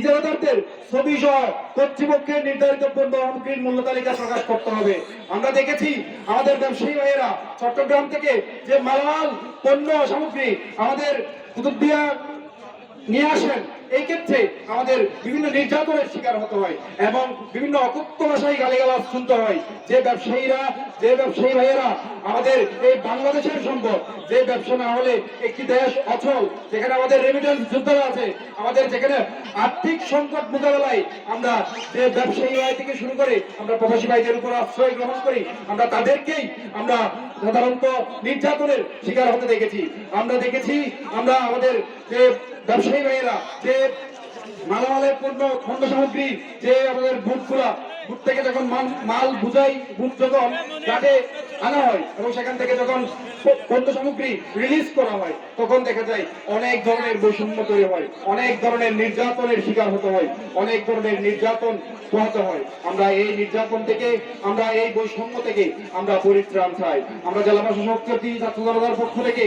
ইজারাদারদের ছবি সহ কর্তৃপক্ষের নির্ধারিত পণ্য সামগ্রীর মূল্য তালিকা প্রকাশ করতে হবে। আমরা দেখেছি আমাদের ব্যবসায়ী ভাইয়েরা চট্টগ্রাম থেকে যে মালামাল, পণ্য, সামগ্রী আমাদের কুতুবদিয়া নিয়ে আসেন। এই ক্ষেত্রে আমাদের বিভিন্ন নির্যাতনের শিকার হতে হয় এবং বিভিন্ন অকুত্ত ভাষায় গালিগালাজ শুনতে হয়। যে ব্যবসায়ীরা, যে ব্যবসায়ী ভাইয়েরা আমাদের এই বাংলাদেশের সম্পদ, যে ব্যবসা না হলে একটি দেশ অচল, যেখানে আমাদের রেমিটেন্স যোদ্ধারা আছে, আমাদের যেখানে আর্থিক সংকট মোকাবেলায় আমরা যে ব্যবসায়ী ভাই থেকে শুরু করে আমরা প্রবাসী ভাইদের উপর আশ্রয় গ্রহণ করি, আমরা তাদেরকেই আমরা সাধারণত নির্যাতনের শিকার হতে দেখেছি। আমরা দেখেছি, আমরা আমাদের যে ব্যবসায়ী ভাইয়েরা, যে মালামালের পণ্য খন্ড সামগ্রী, যে আমাদের বুটগুলা বুট থেকে যখন মাল- বুঝাই বুট যখন ঘাটে আনা হয় এবং সেখান থেকে যখন পণ্য সামগ্রী রিলিজ করা হয়, তখন দেখা যায় অনেক ধরনের বৈষম্য তৈরি হয়, অনেক ধরনের নির্যাতনের শিকার হতে হয়, অনেক ধরনের নির্যাতন পোহাতে হয়। আমরা এই নির্যাতন থেকে, আমরা এই বৈষম্য থেকে আমরা পরিত্রাণ চাই। আমরা জেলা প্রশাসক ছাত্র জনতার পক্ষ থেকে